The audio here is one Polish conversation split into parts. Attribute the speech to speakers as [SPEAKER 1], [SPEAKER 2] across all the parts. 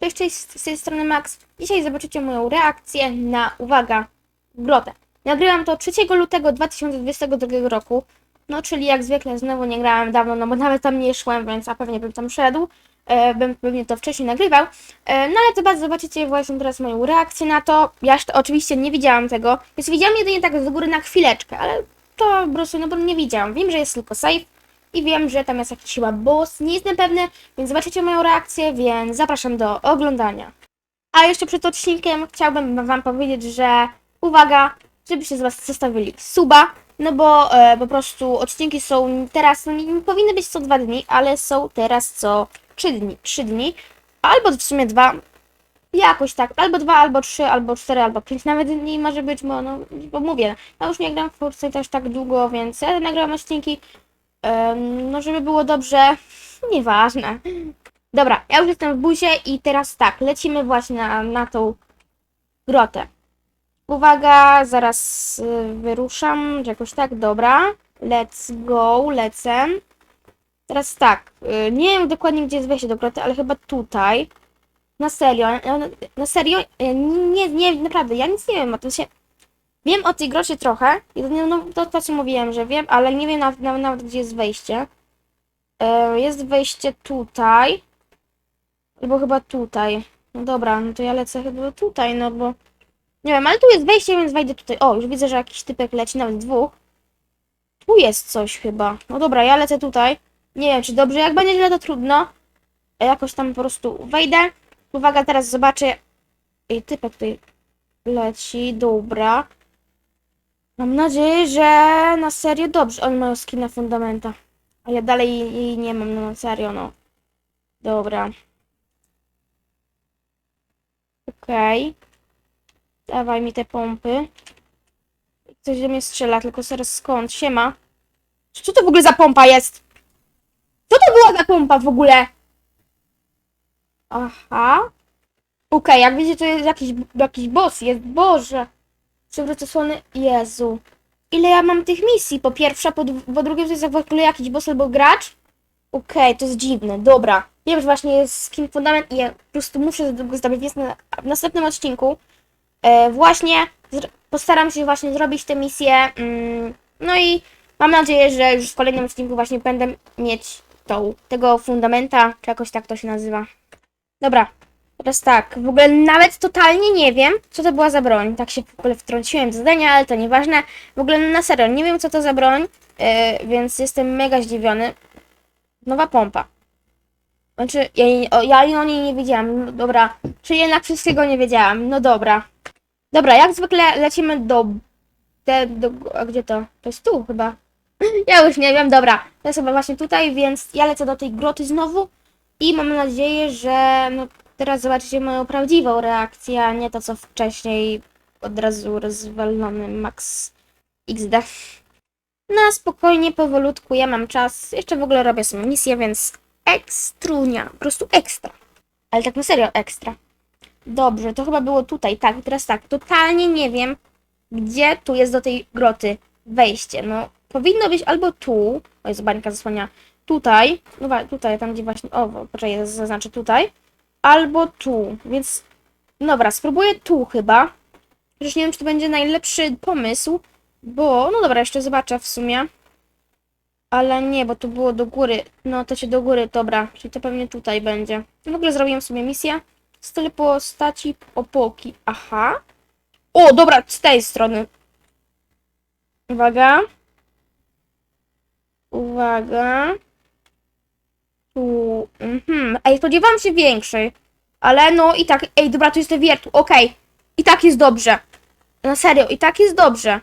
[SPEAKER 1] Cześć, cześć, z tej strony Max. Dzisiaj zobaczycie moją reakcję na, uwaga, grotę. Nagrywam to 3 lutego 2022 roku, no czyli jak zwykle znowu nie grałem dawno, no bo nawet tam nie szłem, więc a pewnie bym tam szedł, e, bym pewnie to wcześniej nagrywał. E, no ale zobac, zobaczycie właśnie teraz moją reakcję na to. Ja jeszcze oczywiście nie widziałam tego, więc widziałam jedynie tak z góry na chwileczkę, ale to po prostu, no bo nie widziałam. Wiem, że jest tylko save i wiem, że tam jest jakiś chyba boss, nie jestem pewny, więc zobaczycie moją reakcję, więc zapraszam do oglądania. A jeszcze przed odcinkiem chciałbym Wam powiedzieć, że uwaga, żebyście z Was zostawili suba, no bo e, po prostu odcinki są teraz, no nie, powinny być co dwa dni, ale są teraz co trzy dni, trzy dni, albo w sumie dwa, jakoś tak, albo dwa, albo trzy, albo cztery, albo pięć nawet dni może być, bo no, bo mówię, ja już nie gram w Fortnite też tak długo, więc ja nagram odcinki, no żeby było dobrze, nieważne. Dobra, ja już jestem w buzie i teraz tak, lecimy właśnie na, na tą grotę. Uwaga, zaraz y, wyruszam, jakoś tak, dobra. Let's go, lecę. Teraz tak, y, nie wiem dokładnie gdzie jest wejście do groty, ale chyba tutaj. Na serio, na serio, ja nie, nie, naprawdę, ja nic nie wiem o tym się. Wiem o tej grocie trochę, no, to, to co mówiłem, że wiem, ale nie wiem nawet, nawet, nawet gdzie jest wejście. E, Jest wejście tutaj. Albo chyba tutaj. No dobra, no to ja lecę chyba tutaj, no bo... Nie wiem, ale tu jest wejście, więc wejdę tutaj. O, już widzę, że jakiś typek leci, nawet dwóch. Tu jest coś chyba. No dobra, ja lecę tutaj. Nie wiem, czy dobrze, jak będzie źle, to trudno. E, Jakoś tam po prostu wejdę. Uwaga, teraz zobaczę. Ej, typek tutaj leci, dobra. Mam nadzieję, że na serio dobrze. Oni mają skina fundamenta. A ja dalej jej nie mam, no na serio, no. Dobra. Okej. Dawaj mi te pompy. Ktoś do mnie strzela, tylko zaraz skąd? Siema. Co to w ogóle za pompa jest? Co to była za pompa w ogóle? Aha. Okej, jak widzicie, to jest jakiś, jakiś boss, jest, Boże. Przywrócę słony, Jezu. Ile ja mam tych misji? Po pierwsze, po, po drugie, to jest w ogóle jakiś boss albo gracz? Okej, to jest dziwne, dobra. Wiem, że właśnie jest skin fundament i ja po prostu muszę go zdobyć więc na, w następnym odcinku. E, właśnie postaram się właśnie zrobić tę misję. Mm, no i mam nadzieję, że już w kolejnym odcinku właśnie będę mieć tą, tego fundamenta, czy jakoś tak to się nazywa. Dobra, teraz tak, w ogóle nawet totalnie nie wiem, co to była za broń. Tak się w ogóle wtrąciłem w zadania, ale to nieważne. W ogóle na serio, nie wiem co to za broń, e, więc jestem mega zdziwiony. Nowa pompa. Znaczy, ja, o, ja o niej nie wiedziałam. No, dobra, czy jednak wszystkiego nie wiedziałam. No dobra. Dobra, jak zwykle lecimy do... Te, do a gdzie to? To jest tu chyba. Ja już nie wiem, dobra. To jest chyba właśnie tutaj, więc ja lecę do tej groty znowu i mam nadzieję, że no, teraz zobaczycie moją prawdziwą reakcję, a nie to, co wcześniej od razu rozwalony Max XD. Na spokojnie, powolutku, ja mam czas. Jeszcze w ogóle robię sobie misję, więc ekstrunia, po prostu ekstra. Ale tak na serio ekstra. Dobrze, to chyba było tutaj, tak, teraz tak, totalnie nie wiem, gdzie tu jest do tej groty wejście. No, powinno być albo tu, o jest zasłania, tutaj, no tutaj, tam gdzie właśnie, o, poczekaj, zaznaczę tutaj, albo tu, więc, dobra, spróbuję tu chyba, chociaż nie wiem, czy to będzie najlepszy pomysł, bo, no dobra, jeszcze zobaczę w sumie, ale nie, bo tu było do góry, no to się do góry, dobra, czyli to pewnie tutaj będzie. W ogóle zrobiłem sobie misję, styl postaci opoki, aha, o, dobra, z tej strony. Uwaga. Uwaga. Tu. Mhm. Ej, spodziewałam się większej. Ale no i tak. Ej, dobra, tu jest ten wiertu. Okej. I tak jest dobrze. Na serio, i tak jest dobrze.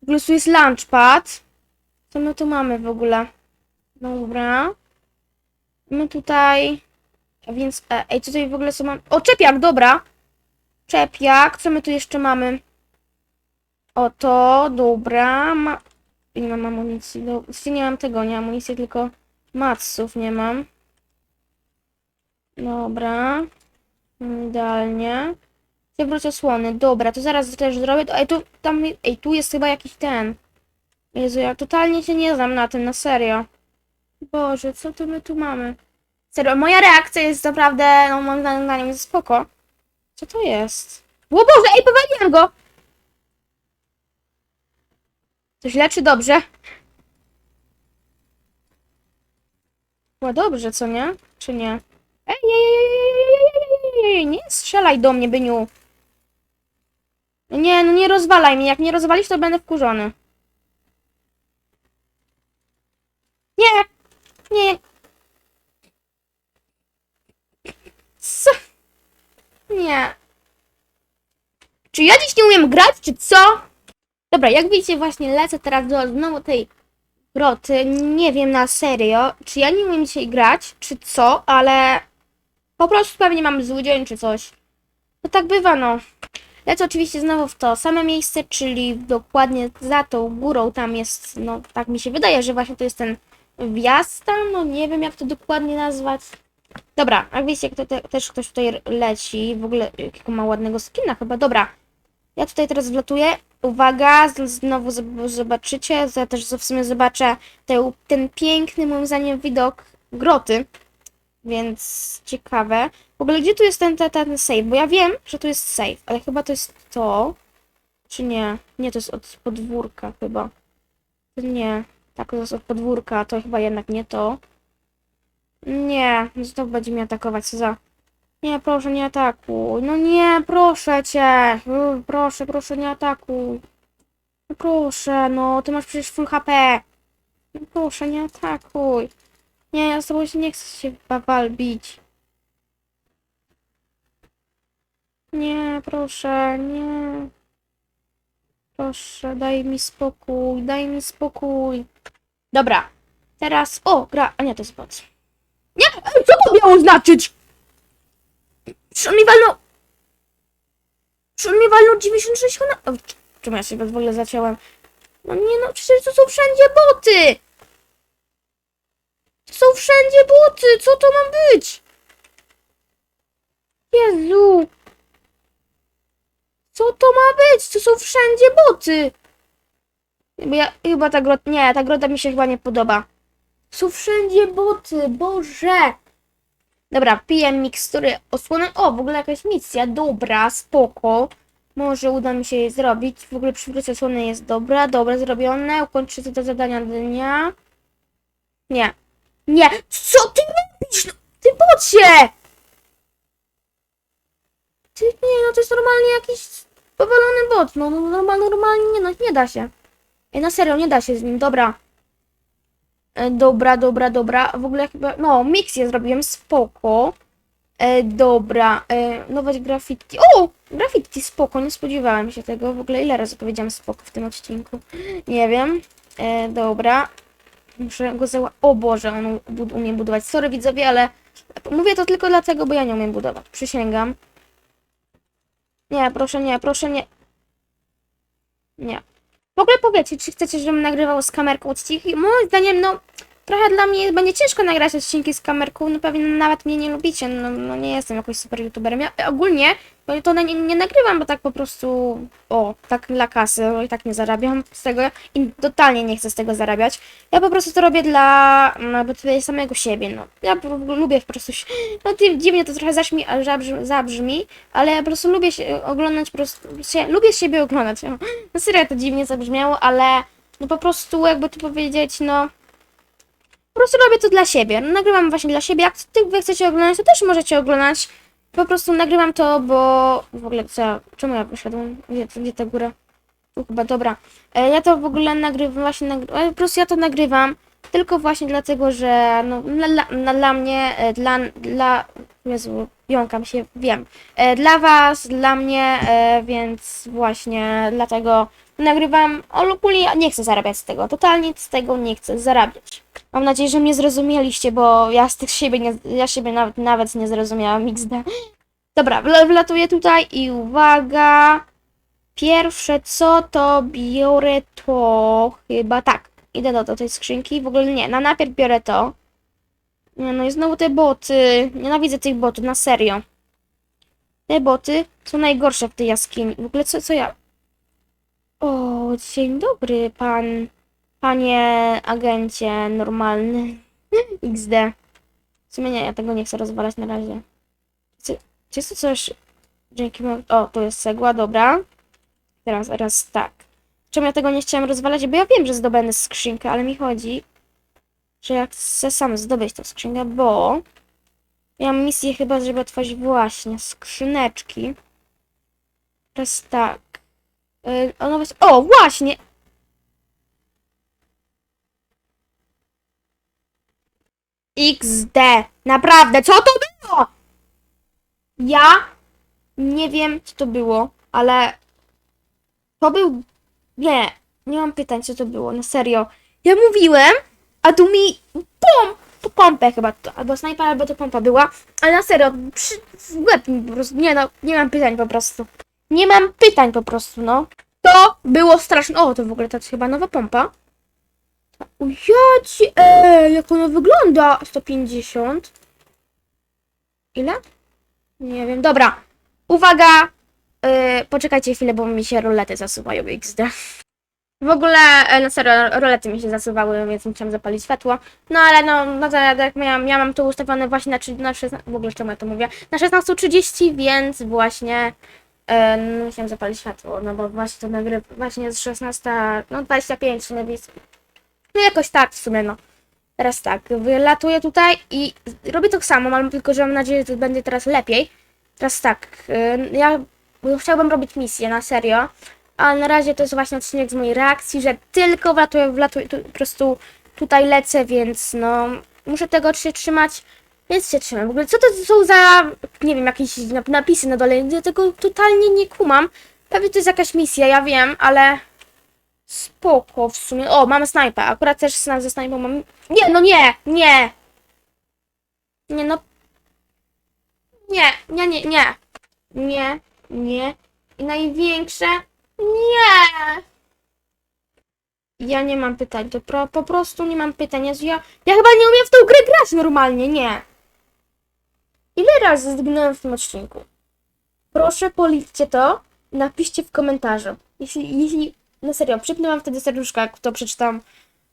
[SPEAKER 1] W ogóle tu jest launchpad. Co my tu mamy w ogóle? Dobra. My tutaj. Więc. e, Ej, co tutaj w ogóle są mam. O, czepiak, dobra. Czepiak. Co my tu jeszcze mamy? Oto, dobra. Ma... Nie mam amunicji. Do... Nie mam tego, nie amunicji, tylko matsów nie mam. Dobra. Idealnie. Przewróć osłony. Dobra, to zaraz też zrobię. Ej, tu, tam, ej, tu jest chyba jakiś ten. Jezu, ja totalnie się nie znam na tym, na serio. Boże, co to my tu mamy? Serio, moja reakcja jest naprawdę, no moim zdaniem jest spoko. Co to jest? O Boże, ej, powaliłem go! To źle czy dobrze? Chyba dobrze, co nie? Czy nie? Ej, ej, ej, ej, ej, nie strzelaj do mnie, Byniu. Nie, no nie rozwalaj mnie. Jak mnie rozwalisz, to będę wkurzony. Nie! Nie! Co? Nie. Czy ja dziś nie umiem grać, czy co? Dobra, jak widzicie, właśnie lecę teraz do znowu tej groty. Nie wiem na serio, czy ja nie umiem dzisiaj grać, czy co, ale po prostu pewnie mam zły dzień, czy coś. To tak bywa, no. Lecę oczywiście znowu w to same miejsce, czyli dokładnie za tą górą tam jest, no tak mi się wydaje, że właśnie to jest ten wjazd tam, no nie wiem jak to dokładnie nazwać. Dobra, jak wiecie, jak to te, też ktoś tutaj leci, w ogóle jakiego ma ładnego skina chyba, dobra. Ja tutaj teraz wlatuję, uwaga, znowu zob- zobaczycie, ja też w sumie zobaczę te, ten piękny moim zdaniem widok groty, więc ciekawe. W ogóle gdzie tu jest ten, ten, ten save? Bo ja wiem, że tu jest save, ale chyba to jest to. Czy nie? Nie, to jest od podwórka chyba. Nie, tak, to jest od podwórka, to chyba jednak nie to. Nie, znowu będzie mnie atakować, co za... Nie, proszę, nie atakuj. No nie, proszę cię. Proszę, proszę, nie atakuj. No proszę, no, ty masz przecież full HP. No proszę, nie atakuj. Nie, ja z tobą się nie chcę się wal bić. Nie, proszę, nie. Proszę, daj mi spokój, daj mi spokój. Dobra, teraz. O, gra. A nie, to jest bot. Nie! Co to miało znaczyć? Czy on mi walnął. Czy on mi walnął 96 honor... O, Czemu ja się w ogóle zaciąłem? No nie no, przecież to są wszędzie boty! To są wszędzie boty! Co to ma być? Jezu! Co to ma być? To są wszędzie boty! Bo ja, chyba ta grota... Nie, ta grota mi się chyba nie podoba. Są wszędzie boty, Boże! Dobra, piję mikstury osłony. O, w ogóle jakaś misja. Dobra, spoko. Może uda mi się jej zrobić. W ogóle przywróć osłony jest dobra. Dobra, zrobione. Ukończę te zadania dnia. Nie. Nie! Co ty robisz? No, ty bocie! Ty, nie, no to jest normalnie jakiś powalony bot. No, no normalnie, normalnie nie, no nie da się. Ej, na serio, nie da się z nim. Dobra. E, Dobra, dobra, dobra. W ogóle chyba. No, mix ja zrobiłem spoko. E, dobra. E, nowość graffiti. O! Graffiti spoko, nie spodziewałem się tego. W ogóle ile razy powiedziałam spoko w tym odcinku? Nie wiem. E, dobra. Muszę go zała... O Boże, on u- umie budować. Sorry widzowie, ale mówię to tylko dlatego, bo ja nie umiem budować. Przysięgam. Nie, proszę nie, proszę nie. Nie. W ogóle powiedzcie, czy chcecie, żebym nagrywał z kamerką odcinki? Moim zdaniem, no, trochę dla mnie będzie ciężko nagrać odcinki z kamerką, no pewnie nawet mnie nie lubicie, no, no nie jestem jakoś super youtuberem. Ja ogólnie bo to nie, nie nagrywam, bo tak po prostu, o, tak dla kasy, i tak nie zarabiam z tego i totalnie nie chcę z tego zarabiać. Ja po prostu to robię dla no, samego siebie, no. Ja po, lubię po prostu, no dziwnie to trochę zabrzmi, zabrzmi, ale ja po prostu lubię się oglądać, po prostu, się, lubię siebie oglądać. No, no serio to dziwnie zabrzmiało, ale no po prostu jakby to powiedzieć, no po prostu robię to dla siebie. No, nagrywam właśnie dla siebie. Jak ty wy chcecie oglądać, to też możecie oglądać. Po prostu nagrywam to, bo w ogóle co, czemu ja poszedłem? Gdzie, gdzie ta góra? Tu chyba, dobra. E, ja to w ogóle nagrywam, właśnie e, po prostu ja to nagrywam tylko właśnie dlatego, że no, dla, dla, mnie, e, dla, dla, Jezu, jąkam się, wiem, dla was, dla mnie, więc właśnie dlatego nagrywam, o ogólnie nie chcę zarabiać z tego, totalnie z tego nie chcę zarabiać. Mam nadzieję, że mnie zrozumieliście, bo ja z tych siebie, nie, ja siebie nawet, nawet nie zrozumiałam XD. Dobra, wla- wlatuję tutaj i uwaga. Pierwsze co to biorę to chyba tak. Idę do, do tej skrzynki. W ogóle nie, na najpierw biorę to. No i znowu te boty. Nienawidzę tych botów, na serio. Te boty są najgorsze w tej jaskini. W ogóle co, co ja... O, dzień dobry, pan... Panie agencie normalny. XD. W sumie nie, ja tego nie chcę rozwalać na razie. Czy, jest to coś... Dzięki... O, to jest cegła, dobra. Teraz, teraz tak. Czemu ja tego nie chciałem rozwalać? Bo ja wiem, że zdobędę skrzynkę, ale mi chodzi, że ja chcę sam zdobyć tę skrzynkę, bo ja mam misję chyba, żeby otworzyć właśnie skrzyneczki. Teraz tak. Yy, ono was... O, właśnie! XD. Naprawdę, co to było? Ja nie wiem, co to było, ale to był. Nie, nie mam pytań, co to było, na serio. Ja mówiłem, a tu mi pom, pompę chyba, to, albo snajpa, albo to pompa była, ale na serio, przy, łeb mi po prostu, nie no, nie mam pytań po prostu. Nie mam pytań po prostu, no. To było straszne. O, to w ogóle to jest chyba nowa pompa. O ja ci, ej, jak ona wygląda. 150. Ile? Nie wiem, dobra. Uwaga. Yy, poczekajcie chwilę, bo mi się rolety zasuwają XD. W ogóle, e, na serio, rolety mi się zasuwały, więc musiałam zapalić światło. No ale no, no to ja, tak miałam, ja mam to ustawione właśnie na, na 16, w ogóle czemu ja to mówię, na 16.30, więc właśnie e, no, musiałam zapalić światło, no bo właśnie to nagrywa, właśnie jest 16, no 25 na blisko. No jakoś tak w sumie, no. Teraz tak, wylatuję tutaj i robię to samo, mam tylko, że mam nadzieję, że to będzie teraz lepiej. Teraz tak, y, ja chciałbym robić misję, na serio, a na razie to jest właśnie odcinek z mojej reakcji, że tylko wlatuję, wlatuję, tu, po prostu tutaj lecę, więc no, muszę tego się trzymać, więc się trzymam. W ogóle co to są za, nie wiem, jakieś nap- napisy na dole, ja tego totalnie nie kumam. Pewnie to jest jakaś misja, ja wiem, ale spoko w sumie. O, mamy snajpę, akurat też ze snajpą mam... Nie, no nie, nie! Nie, no... Nie, nie, nie, nie. Nie, nie. I największe... Nie! Ja nie mam pytań, to pro, po prostu nie mam pytań. Ja, ja chyba nie umiem w tą grę grać normalnie, nie. Ile razy zginąłem w tym odcinku? Proszę policzcie to napiszcie w komentarzu. Jeśli, jeśli, no serio, przypnęłam wtedy serduszka, jak to przeczytam.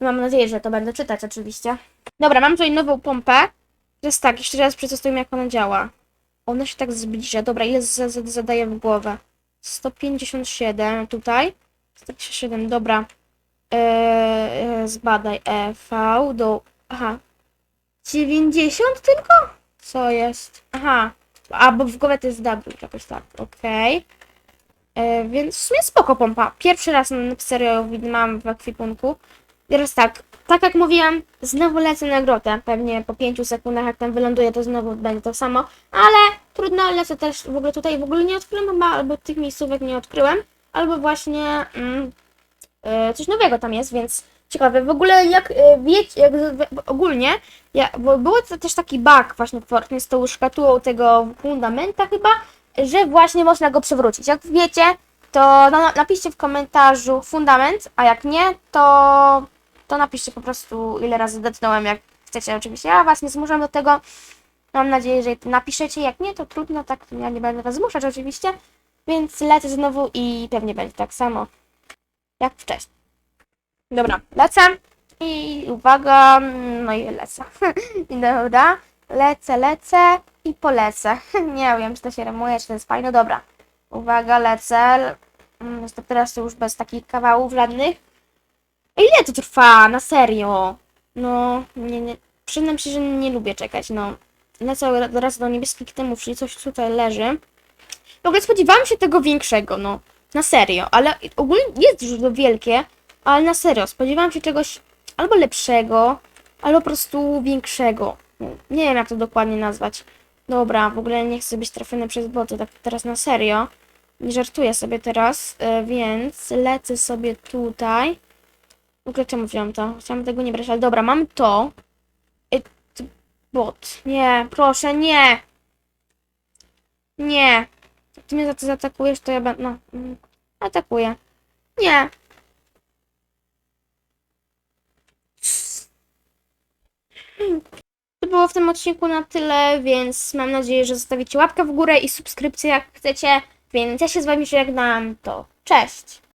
[SPEAKER 1] Mam nadzieję, że to będę czytać oczywiście. Dobra, mam tutaj nową pompę. Jest tak, jeszcze raz przetestuję jak ona działa. Ona się tak zbliża. Dobra, ile za- za- zadaję w głowę? 157 tutaj. 157, dobra. Eee, zbadaj EV do... Aha. 90 tylko? Co jest? Aha. A, bo w głowie to jest W, jakoś tak, okej. E, więc w sumie spoko pompa. Pierwszy raz serio mam w ekwipunku. Teraz tak, tak jak mówiłam, znowu lecę na grotę. Pewnie po 5 sekundach jak tam wyląduję, to znowu będzie to samo. Ale trudno, lecę też w ogóle tutaj. W ogóle nie odkryłem chyba, albo tych miejscówek nie odkryłem. Albo właśnie mm, e, coś nowego tam jest, więc ciekawe. W ogóle jak e, wiecie, jak w- ogólnie, ja, bo było to też taki bug właśnie w Fortnite z tą szkatułą tego fundamenta chyba, że właśnie można go przewrócić. Jak wiecie, to na, napiszcie w komentarzu fundament, a jak nie, to, to napiszcie po prostu ile razy detnąłem, jak chcecie oczywiście. Ja was nie zmuszam do tego. Mam nadzieję, że napiszecie, jak nie, to trudno, tak ja nie będę was zmuszać oczywiście. Więc lecę znowu i pewnie będzie tak samo jak wcześniej. Dobra, lecę i uwaga, no i lecę. Dobra, lecę, lecę i polecę. Nie wiem, czy to się remuje, czy to jest fajne. Dobra, uwaga, lecę. Mm, to teraz już bez takich kawałów żadnych. Ile to trwa? Na serio? No, nie, nie. Przyznam się, że nie lubię czekać, no. Lecę raz do niebieskich temów, czyli coś tutaj leży. W ogóle spodziewałam się tego większego, no. Na serio, ale ogólnie jest już to wielkie, ale na serio, spodziewałam się czegoś albo lepszego, albo po prostu większego. Nie wiem, jak to dokładnie nazwać. Dobra, w ogóle nie chcę być trafiony przez boty, tak teraz na serio. Nie żartuję sobie teraz, e, więc lecę sobie tutaj. W ogóle czemu wziąłem to? Chciałam tego nie brać, ale dobra, mam to. E, t- bot. Nie, proszę, nie! Nie. Jak ty mnie za to zaatakujesz, to ja będę... No, mm, atakuję. Nie. To było w tym odcinku na tyle, więc mam nadzieję, że zostawicie łapkę w górę i subskrypcję jak chcecie. Więc ja się z wami żegnam, to cześć!